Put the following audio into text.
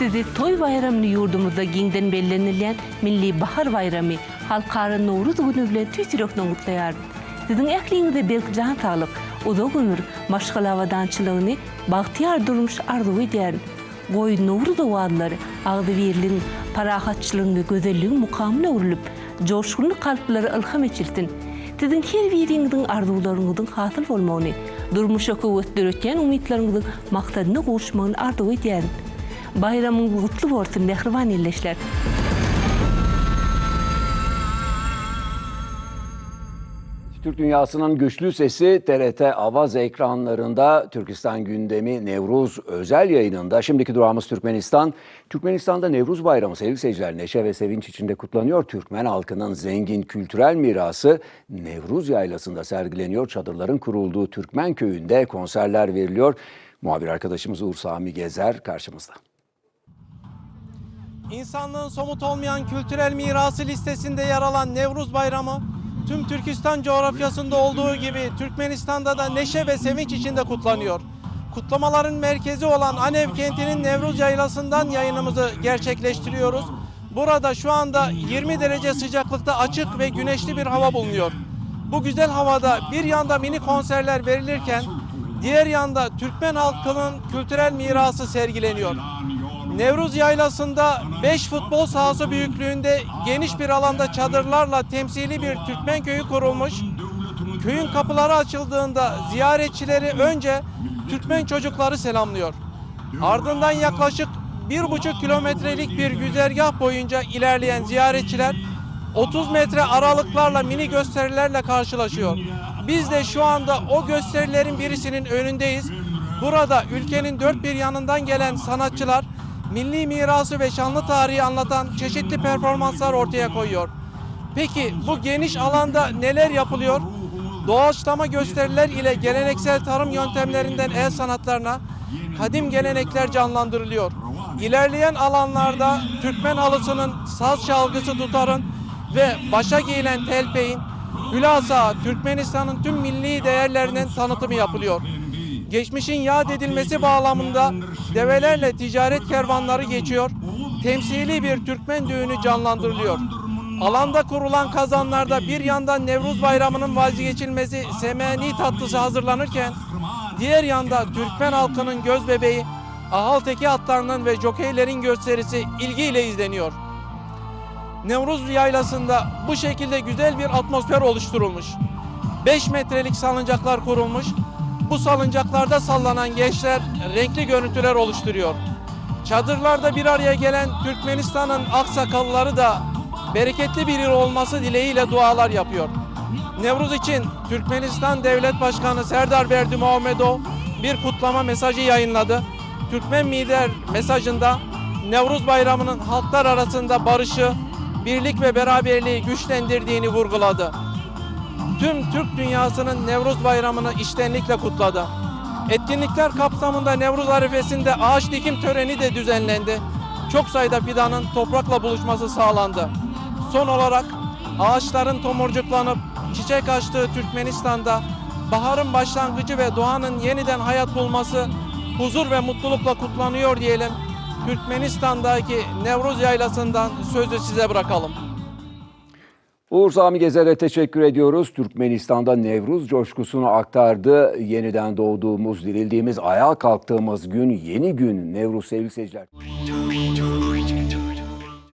sizi toy bayramını yurdumuzda ginden bellenilen Milli Bahar Bayramı halkarı Novruz günü bilen tüysürökle kutlayar. Sizin ähliňize belki can sağlık, uzak ömür, maşgalavadançylığını bagtyar durmuş arzuw edýär. Goý Novruz owadlary agdy berilin. Sizin her. Bayramyňyz gutly bolsun, mehriban elleşler. Türk dünyasının güçlü sesi TRT Avaz ekranlarında Türkistan gündemi Nevruz özel yayınında. Şimdiki durağımız Türkmenistan. Türkmenistan'da Nevruz Bayramı sevgili seyirciler neşe ve sevinç içinde kutlanıyor. Türkmen halkının zengin kültürel mirası Nevruz Yaylası'nda sergileniyor. Çadırların kurulduğu Türkmen köyünde konserler veriliyor. Muhabir arkadaşımız Uğur Sami Gezer karşımızda. İnsanlığın somut olmayan kültürel mirası listesinde yer alan Nevruz Bayramı tüm Türkistan coğrafyasında olduğu gibi Türkmenistan'da da neşe ve sevinç içinde kutlanıyor. Kutlamaların merkezi olan Anev kentinin Nevruz Yaylası'ndan yayınımızı gerçekleştiriyoruz. Burada şu anda 20 derece sıcaklıkta açık ve güneşli bir hava bulunuyor. Bu güzel havada bir yanda mini konserler verilirken diğer yanda Türkmen halkının kültürel mirası sergileniyor. Nevruz Yaylası'nda 5 futbol sahası büyüklüğünde geniş bir alanda çadırlarla temsili bir Türkmen köyü kurulmuş. Köyün kapıları açıldığında ziyaretçileri önce Türkmen çocukları selamlıyor. Ardından yaklaşık bir buçuk kilometrelik bir güzergah boyunca ilerleyen ziyaretçiler 30 metre aralıklarla mini gösterilerle karşılaşıyor. Biz de şu anda o gösterilerin birisinin önündeyiz. Burada ülkenin dört bir yanından gelen sanatçılar milli mirası ve şanlı tarihi anlatan çeşitli performanslar ortaya koyuyor. Peki bu geniş alanda neler yapılıyor? Doğaçlama gösteriler ile geleneksel tarım yöntemlerinden el sanatlarına kadim gelenekler canlandırılıyor. İlerleyen alanlarda Türkmen halısının saz çalgısı tutarın ve başa giyilen telpeğin hülasa Türkmenistan'ın tüm milli değerlerinin tanıtımı yapılıyor. Geçmişin yad edilmesi bağlamında develerle ticaret kervanları geçiyor. Temsili bir Türkmen düğünü canlandırılıyor. Alanda kurulan kazanlarda bir yandan Nevruz Bayramı'nın vazgeçilmezi semeni tatlısı hazırlanırken diğer yanda Türkmen halkının göz bebeği Ahalteki atlarının ve jokeylerin gösterisi ilgiyle izleniyor. Nevruz Yaylası'nda bu şekilde güzel bir atmosfer oluşturulmuş. 5 metrelik salıncaklar kurulmuş. Bu salıncaklarda sallanan gençler renkli görüntüler oluşturuyor. Çadırlarda bir araya gelen Türkmenistan'ın aksakallıları da bereketli bir yıl olması dileğiyle dualar yapıyor. Nevruz için Türkmenistan Devlet Başkanı Serdar Berdi Muhammedov bir kutlama mesajı yayınladı. Türkmen lider mesajında Nevruz Bayramı'nın halklar arasında barışı, birlik ve beraberliği güçlendirdiğini vurguladı. Tüm Türk dünyasının Nevruz Bayramı'nı içtenlikle kutladı. Etkinlikler kapsamında Nevruz arifesinde ağaç dikim töreni de düzenlendi. Çok sayıda fidanın toprakla buluşması sağlandı. Son olarak ağaçların tomurcuklanıp çiçek açtığı Türkmenistan'da baharın başlangıcı ve doğanın yeniden hayat bulması huzur ve mutlulukla kutlanıyor diyelim. Türkmenistan'daki Nevruz Yaylası'ndan sözü size bırakalım. Uğur Sami Gezer'e teşekkür ediyoruz. Türkmenistan'da Nevruz coşkusunu aktardı. Yeniden doğduğumuz, dirildiğimiz, ayağa kalktığımız gün, yeni gün Nevruz sevgili seyirciler.